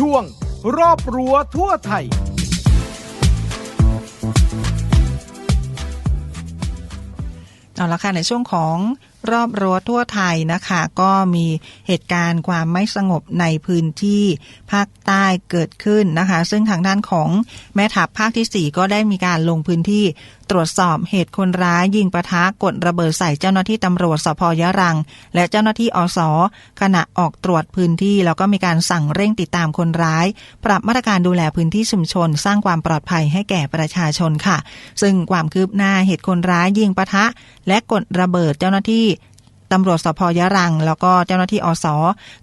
ช่วง รอบรั้วทั่วไทย เอาละค่ะในช่วงของรอบรั้วทั่วไทยนะคะ ก็มีเหตุการณ์ความไม่สงบในพื้นที่ภาคใต้เกิดขึ้นนะคะ ซึ่งทางด้านของแม่ทัพภาคที่ 4 ก็ได้มีการลงพื้นที่ตรวจสอบเหตุคนร้ายยิงปะทะกดระเบิดใส่เจ้าหน้าที่ตำรวจสพยะรัง และเจ้าหน้าที่อสขณะออกตรวจพื้นที่ แล้วก็มีการสั่งเร่งติดตามคนร้าย ปรับมาตรการดูแลพื้นที่ชุมชน สร้างความปลอดภัยให้แก่ประชาชนค่ะ ซึ่งความคืบหน้าเหตุคนร้ายยิงปะทะ และกดระเบิดเจ้าหน้าที่ ตำรวจสพยะรัง แล้วก็เจ้าหน้าที่อส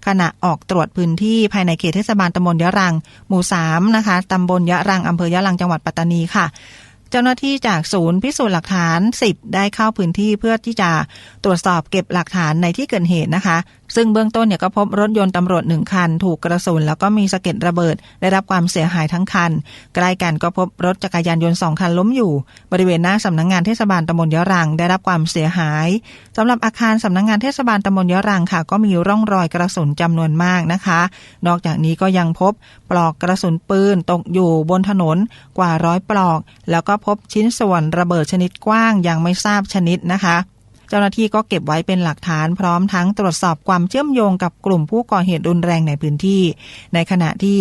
ขณะออกตรวจพื้นที่ภายในเขตเทศบาลตำบลยะรัง หมู่3นะคะตำบลยะรังอำเภอยะรังจังหวัดปัตตานีค่ะ เจ้าหน้าที่จากศูนย์พิสูจน์หลักฐาน 10 ได้เข้าพื้นที่เพื่อที่จะตรวจสอบเก็บหลักฐานในที่เกิดเหตุนะคะ ซึ่งเบื้องต้นเนี่ยก็พบรถยนต์ตำรวจหนึ่งคัน ถูกกระสุนแล้วก็มีสะเก็ดระเบิด ได้รับความเสียหายทั้งคัน ใกล้กันก็พบรถจักรยานยนต์สองคันล้มอยู่ บริเวณหน้าสำนักงงานเทศบาลตำบลยะรังได้รับความเสียหายสำหรับอาคารสำนักงงานเทศบาลตำบลยะรังค่ะ ก็มีร่องรอยกระสุนจำนวนมากนะคะ นอกจากนี้ก็ยังพบปลอกกระสุนปืนตกอยู่บนถนนกว่าร้อยปลอก แล้วก็พบชิ้นส่วนระเบิดชนิดกว้างยังไม่ทราบชนิดนะคะ เจ้าหน้าที่ก็เก็บไว้เป็นหลักฐานพร้อมทั้งตรวจสอบความเชื่อมโยงกับกลุ่มผู้ก่อเหตุรุนแรงในพื้นที่ ในขณะที่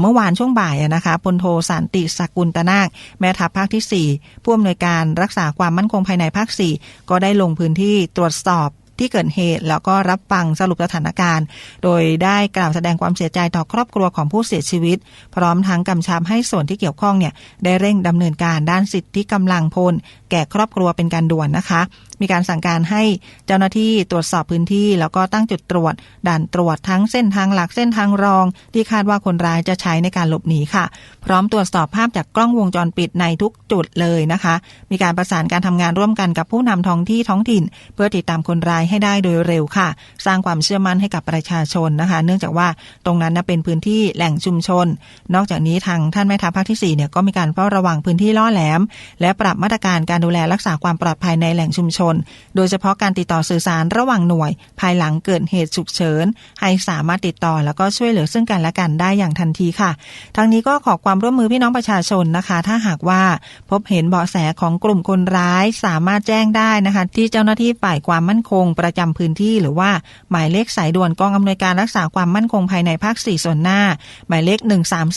เมื่อวานช่วงบ่ายนะคะพลโทสันติสกุลตนาค แม่ทัพภาคที่ 4 ผู้อำนวยการรักษาความมั่นคงภายในภาค 4 ก็ได้ลงพื้นที่ตรวจสอบ ที่เกิดเหตุ แล้วก็รับฟังสรุปสถานการณ์ โดยได้กล่าวแสดงความเสียใจต่อครอบครัวของผู้เสียชีวิต พร้อมทั้งกำชับให้ส่วนที่เกี่ยวข้องเนี่ยได้เร่งดำเนินการด้านสิทธิกำลังพล แก่ครอบครัวเป็นการด่วนนะคะมีการสั่งการให้เจ้าหน้าที่ตรวจสอบพื้นที่ แล้วก็ตั้งจุดตรวจ ด่านตรวจทั้งเส้นทางหลักเส้นทางรอง ที่คาดว่าคนร้ายจะใช้ในการหลบหนีค่ะ พร้อมตรวจสอบภาพจากกล้องวงจรปิดในทุกจุดเลยนะคะ มีการประสานการทำงานร่วมกันกับผู้นำท้องที่ท้องถิ่น เพื่อติดตามคนร้ายให้ได้โดยเร็วค่ะ สร้างความเชื่อมั่นให้กับประชาชนนะคะ เนื่องจากว่าตรงนั้นนะเป็นพื้นที่แหล่งชุมชน นอกจากนี้ทางท่านแม่ทัพภาคที่4เนี่ยก็มีการเฝ้าระวังพื้นที่ล่อแหลม และปรับมาตรการการดูแลรักษาความปลอดภัยในแหล่งชุมชนโดยเฉพาะการติดต่อสื่อสารระหว่างหน่วย ภายหลังเกิดเหตุฉุกเฉิน ให้สามารถติดต่อแล้วก็ช่วยเหลือซึ่งกันและกันได้อย่างทันทีค่ะ ทั้งนี้ก็ขอความร่วมมือพี่น้องประชาชนนะคะ ถ้าหากว่าพบเห็นเบาะแสของกลุ่มคนร้ายสามารถแจ้งได้นะคะ ที่เจ้าหน้าที่ฝ่ายความมั่นคง ประจำพื้นที่ หรือว่าหมายเลขสายด่วนกองอำนวยการรักษาความมั่นคงภายในภาค 4 ส่วนหน้า หมายเลข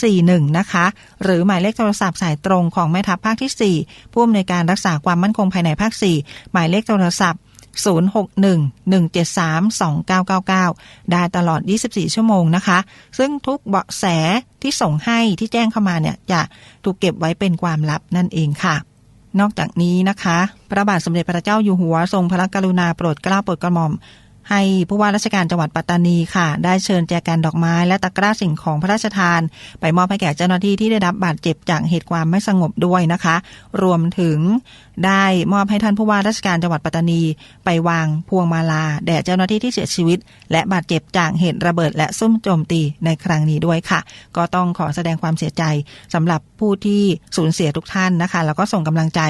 1341 นะคะ หรือหมายเลขโทรศัพท์สายตรงของแม่ทัพภาคที่ 4 ผู้อำนวยการรักษาความมั่นคงภายในภาค 4 หมายเลขโทรศัพท์ 061-173-2999 ได้ตลอด 24 ชั่วโมงนะคะ ซึ่งทุกเบาะแสที่ส่งให้ที่แจ้งเข้ามาเนี่ย จะถูกเก็บไว้เป็นความลับนั่นเองค่ะนอกจากนี้นะคะ พระบาทสมเด็จพระเจ้าอยู่หัว ทรงพระกรุณาโปรดเกล้าโปรดกระหม่อม ให้ผู้ว่าราชการจังหวัดปัตตานีค่ะ ได้เชิญแจกันดอกไม้และตะกร้าสิ่งของพระราชทาน ไปมอบให้แก่เจ้าหน้าที่ที่ได้รับบาดเจ็บจากเหตุความไม่สงบด้วยนะคะ รวมถึง ได้มอบให้ท่านผู้ว่าราชการจังหวัดปัตตานี ไปวางพวงมาลา แด่เจ้าหน้าที่ที่เสียชีวิต และบาดเจ็บจากเหตุระเบิด และซุ่มโจมตีในครั้งนี้ด้วยค่ะ ก็ต้องขอแสดงความเสียใจสำหรับผู้ที่สูญเสียทุกท่านนะคะ แล้วก็ส่งกำลังใจ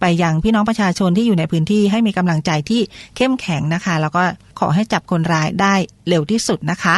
ไปยังพี่น้องประชาชนที่อยู่ในพื้นที่ให้มีกำลังใจที่เข้มแข็งนะคะ แล้วก็ขอให้จับคนร้ายได้เร็วที่สุดนะคะ